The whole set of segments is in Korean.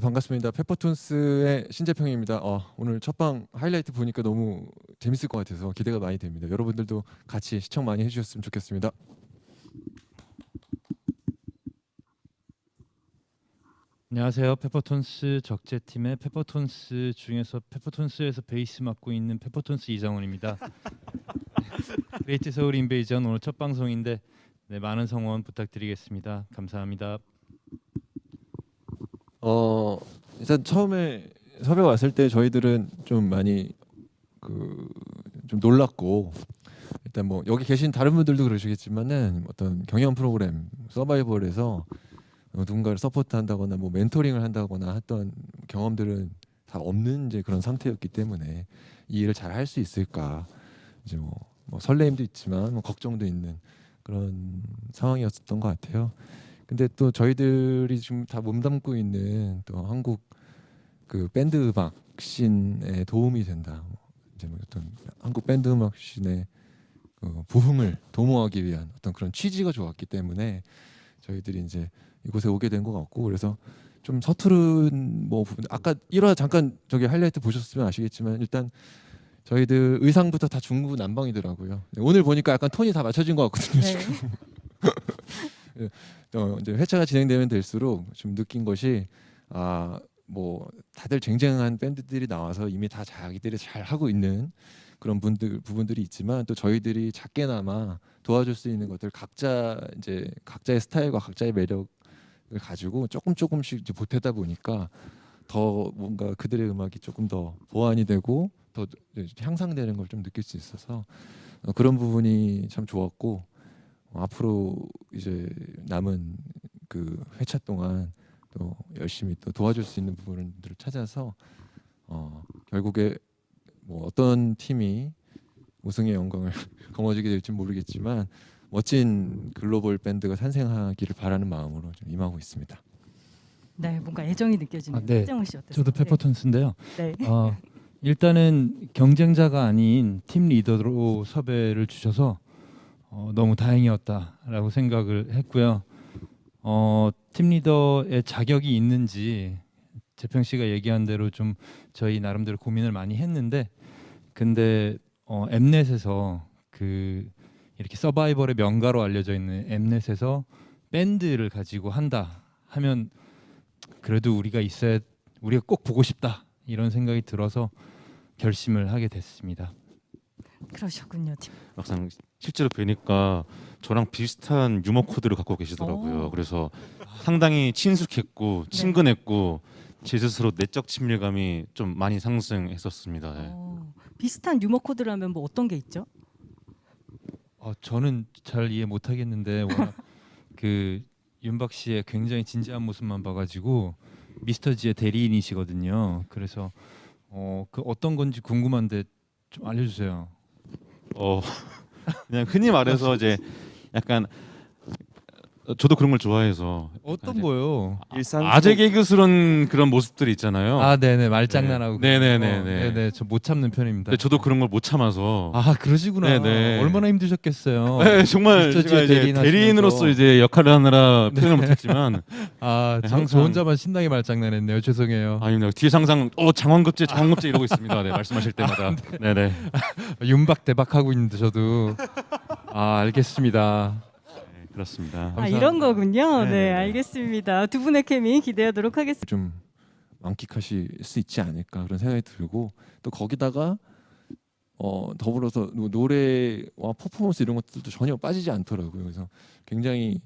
반갑습니다. 페퍼톤스의 신재평입니다. 어, 오늘 첫 방 하이라이트 보니까 너무 재밌을 것 같아서 기대가 많이 됩니다. 여러분들도 같이 시청 많이 해주셨으면 좋겠습니다. 안녕하세요. 페퍼톤스 적재팀의 페퍼톤스 중에서 페퍼톤스에서 베이스 맡고 있는 페퍼톤스 이정훈입니다. 그레이트 서울 인베이전 오늘 첫 방송인데 네, 많은 성원 부탁드리겠습니다. 감사합니다. 어, 일단 처음에 섭외 왔을 때 저희들은 좀 많이 그 좀 놀랐고 일단 뭐 여기 계신 다른 분들도 그러시겠지만은 어떤 경연 프로그램 서바이벌에서 어, 누군가를 서포트한다거나 뭐 멘토링을 한다거나 했던 경험들은 다 없는 이제 그런 상태였기 때문에 이 일을 잘 할 수 있을까 이제 뭐, 뭐 설레임도 있지만 뭐 걱정도 있는 그런 상황이었던 것 같아요. 근데 또 저희들이 지금 다 몸담고 있는 또 한국 그 밴드 음악 씬에 도움이 된다. 이제 뭐 어떤 한국 밴드 음악 씬의 그 부흥을 도모하기 위한 어떤 그런 취지가 좋았기 때문에 저희들이 이제 이곳에 오게 된 것 같고 그래서 좀 서투른 뭐 부분 아까 1화 잠깐 저기 하이라이트 보셨으면 아시겠지만 일단 저희들 의상부터 다 중구 난방이더라고요. 오늘 보니까 약간 톤이 다 맞춰진 것 같거든요. 네. 지금. 어, 이제 회차가 진행되면 될수록 좀 느낀 것이 아 뭐 다들 쟁쟁한 밴드들이 나와서 이미 다 자기들이 잘 하고 있는 그런 분들 부분들이 있지만 또 저희들이 작게나마 도와줄 수 있는 것들 각자 이제 각자의 스타일과 각자의 매력을 가지고 조금 조금씩 이제 보태다 보니까 더 뭔가 그들의 음악이 조금 더 보완이 되고 더 향상되는 걸 좀 느낄 수 있어서 어, 그런 부분이 참 좋았고 어, 앞으로 이제 남은 그 회차 동안 또 열심히 또 도와줄 수 있는 부분들을 찾아서 어 결국에 뭐 어떤 팀이 우승의 영광을 거머쥐게 될지 모르겠지만 멋진 글로벌 밴드가 탄생하기를 바라는 마음으로 좀 임하고 있습니다. 네, 뭔가 애정이 느껴지는 아, 네. 이정훈 씨 어떠세요? 저도 페퍼톤스인데요. 네. 네. 어, 일단은 경쟁자가 아닌 팀 리더로 섭외를 주셔서 어, 너무 다행이었다라고 생각을 했고요. 어, 팀 리더의 자격이 있는지 재평 씨가 얘기한 대로 좀 저희 나름대로 고민을 많이 했는데 근데 어, 엠넷에서 그 이렇게 서바이벌의 명가로 알려져 있는 엠넷에서 밴드를 가지고 한다 하면 그래도 우리가 있어야 우리가 꼭 보고 싶다 이런 생각이 들어서 결심을 하게 됐습니다. 그러셨군요. 팀. 막상 실제로 뵈니까 저랑 비슷한 유머 코드를 갖고 계시더라고요. 오. 그래서 상당히 친숙했고 네. 친근했고 제 스스로 내적 친밀감이 좀 많이 상승했었습니다. 네. 어, 비슷한 유머 코드라면 뭐 어떤 게 있죠? 어, 저는 잘 이해 못 하겠는데 워낙 그 윤박 씨의 굉장히 진지한 모습만 봐가지고 미스터 지의 대리인이시거든요. 그래서 어, 그 어떤 건지 궁금한데 좀 알려주세요. 어 그냥 흔히 말해서 이제 약간 어, 저도 그런 걸 좋아해서 어떤 거요? 일상 아재 개그스러운 그런 모습들이 있잖아요. 아, 네네 말장난하고. 네. 그런 네네네, 거. 네. 네네 저 못 참는 편입니다. 근데 저도 그런 걸 못 참아서 아 그러시구나. 네네. 얼마나 힘드셨겠어요. 네, 정말 제가 이제 대리인 대리인으로서 하시면서. 이제 역할을 하느라 표현을 못했지만 아, 네, 저, 저 항상- 혼자만 신나게 말장난했네요. 죄송해요. 아닙니다. 뒤에 항상 어 장원급제 장원급제 이러고 있습니다. 네, 말씀하실 때마다. 네네. 윤박 대박 하고 있는데 저도 아 알겠습니다. 네, 그렇습니다. 아, 감사합니다. 이런 거군요. 네, 네, 네. 알겠습니다. 두 분의 케미 기대하도록 하겠습니다. 좀 만끽하실 수 있지 않을까 그런 생각이 들고 또 거기다가 어 더불어서 노- 노래와 퍼포먼스 이런 것들도 전혀 빠지지 않더라고요. 그래서 굉장히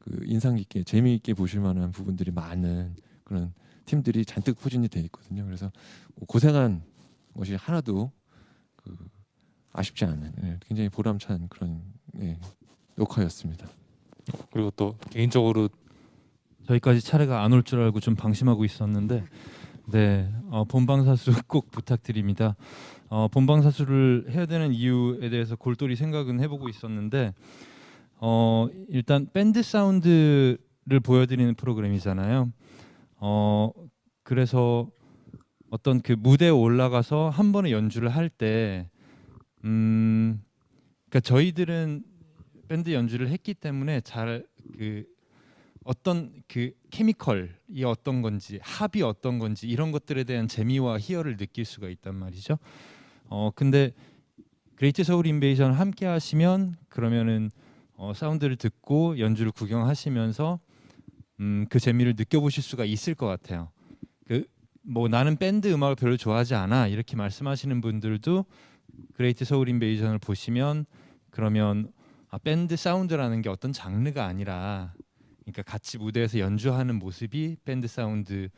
그 인상 깊게 재미있게 보실 만한 부분들이 많은 그런 팀들이 잔뜩 포진이 돼 있거든요. 그래서 뭐 고생한 것이 하나도 그 아쉽지 않은 예, 굉장히 보람찬 그런 예, 녹화였습니다. 그리고 또 개인적으로 저희까지 차례가 안 올 줄 알고 좀 방심하고 있었는데 네 어, 본방사수 꼭 부탁드립니다. 어, 본방사수를 해야 되는 이유에 대해서 골똘히 생각은 해보고 있었는데 어, 일단 밴드 사운드를 보여드리는 프로그램이잖아요. 어, 그래서 어떤 그 무대에 올라가서 한 번의 연주를 할 때 음, 그러니까 저희들은 밴드 연주를 했기 때문에 잘 그 어떤 그 케미컬이 어떤 건지 합이 어떤 건지 이런 것들에 대한 재미와 희열을 느낄 수가 있단 말이죠. 어 근데 그레이트 서울 인베이션 함께 하시면 그러면은 어, 사운드를 듣고 연주를 구경하시면서 음, 그 재미를 느껴보실 수가 있을 것 같아요. 그 뭐 나는 밴드 음악을 별로 좋아하지 않아 이렇게 말씀하시는 분들도 그레이트 서울 인베이션을 보시면 그러면 아, 밴드 사운드라는 게 어떤 장르가 아니라 그러니까 같이 무대에서 연주하는 모습이 밴드 사운드인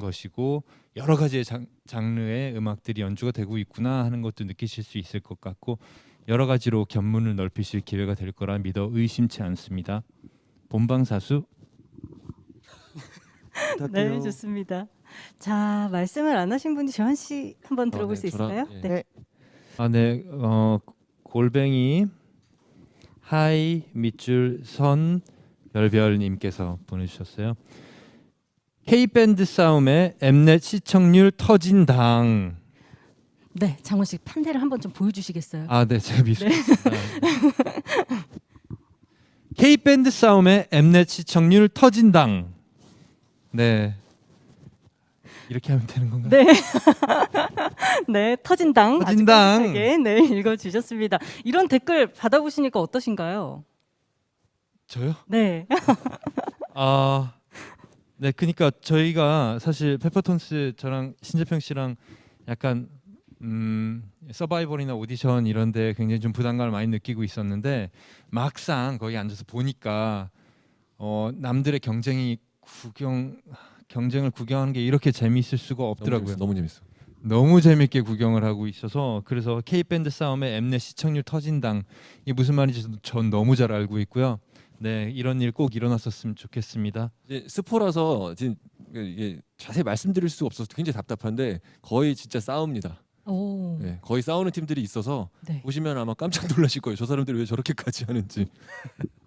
것이고 여러 가지의 장, 장르의 음악들이 연주가 되고 있구나 하는 것도 느끼실 수 있을 것 같고 여러 가지로 견문을 넓히실 기회가 될 거라 믿어 의심치 않습니다. 본방사수 네, 좋습니다. 자, 말씀을 안 하신 분이 조한 씨 한번 들어볼 네, 수 있을까요? 저랑, 예. 네. 아, 네. 어, 골뱅이 하이 밑줄 선 별별 님께서 보내 주셨어요. K 밴드 싸움에 엠넷 시청률 터진 당. 네, 장원 씨 판넬을 한번 좀 보여주시겠어요? 아, 네. 제가 미스. K 밴드 싸움에 엠넷 시청률 터진 당. 네. 이렇게 하면 되는 건가요? 네. 네, 터진당. 터진당. 네, 읽어주셨습니다. 이런 댓글 받아보시니까 어떠신가요? 저요? 네. 아, 네, 그러니까 저희가 사실 페퍼톤스 저랑 신재평 씨랑 약간 음, 서바이벌이나 오디션 이런데 굉장히 좀 부담감을 많이 느끼고 있었는데 막상 거기 앉아서 보니까 어, 남들의 경쟁이 구경 경쟁을 구경하는 게 이렇게 재미있을 수가 없더라고요. 너무 재밌어. 너무 재밌게 구경을 하고 있어서 그래서 K 밴드 싸움에 엠넷 시청률 터진당 이 무슨 말인지 전 너무 잘 알고 있고요. 네, 이런 일 꼭 일어났었으면 좋겠습니다. 이제 스포라서 지금 이게 자세히 말씀드릴 수 없어서 굉장히 답답한데 거의 진짜 싸웁니다. 오. 네, 거의 싸우는 팀들이 있어서 네. 보시면 아마 깜짝 놀라실 거예요. 저 사람들이 왜 저렇게까지 하는지.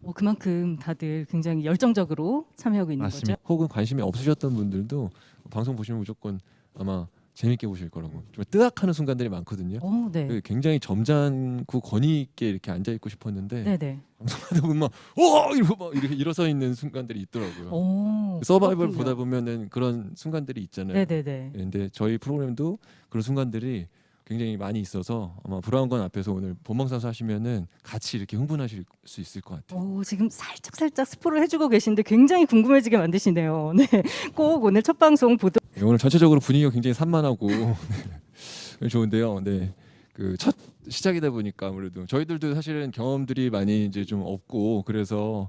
어, 그만큼 다들 굉장히 열정적으로 참여하고 있는 맞습니다. 거죠. 혹은 관심이 없으셨던 분들도 방송 보시면 무조건 아마 재밌게 보실 거라고. 좀 뜨악하는 순간들이 많거든요. 어, 네. 그 굉장히 점잖고 권위 있게 이렇게 앉아 있고 싶었는데 네, 네. 방송하다 보면 막어 이러고 막 이렇게 일어서 있는 순간들이 있더라고요. 오. 서바이벌 그렇군요. 보다 보면은 그런 순간들이 있잖아요. 네, 네, 네. 근데 저희 프로그램도 그런 순간들이 굉장히 많이 있어서 아마 브라운관 앞에서 오늘 본방사수 하시면은 같이 이렇게 흥분하실 수 있을 것 같아요. 오, 지금 살짝 살짝 스포를 해주고 계신데 굉장히 궁금해지게 만드시네요. 네, 꼭 오늘 첫 방송 보도. 네, 오늘 전체적으로 분위기가 굉장히 산만하고 네, 좋은데요. 네. 그 첫 시작이다 보니까 아무래도 저희들도 사실은 경험들이 많이 이제 좀 없고 그래서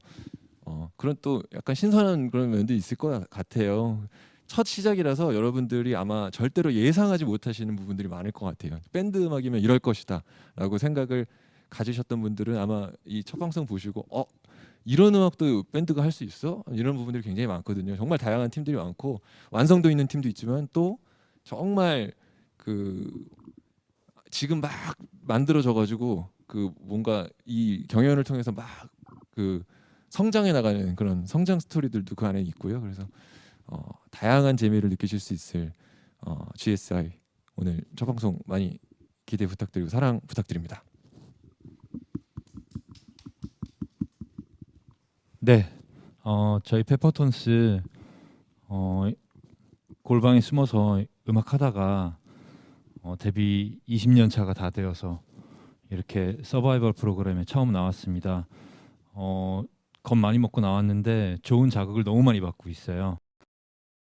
어, 그런 또 약간 신선한 그런 면도 있을 것 같아요. 첫 시작이라서 여러분들이 아마 절대로 예상하지 못하시는 부분들이 많을 것 같아요. 밴드 음악이면 이럴 것이다라고 생각을 가지셨던 분들은 아마 이 첫 방송 보시고 어 이런 음악도 밴드가 할 수 있어? 이런 부분들이 굉장히 많거든요. 정말 다양한 팀들이 많고 완성도 있는 팀도 있지만 또 정말 그 지금 막 만들어져 가지고 그 뭔가 이 경연을 통해서 막 그 성장해 나가는 그런 성장 스토리들도 그 안에 있고요. 그래서 어, 다양한 재미를 느끼실 수 있을 어, GSI 오늘 첫 방송 많이 기대 부탁드리고 사랑 부탁드립니다. 네, 어, 저희 페퍼톤스 어, 골방에 숨어서 음악 하다가 어, 데뷔 20년 차가 다 되어서 이렇게 서바이벌 프로그램에 처음 나왔습니다. 어, 겁 많이 먹고 나왔는데 좋은 자극을 너무 많이 받고 있어요.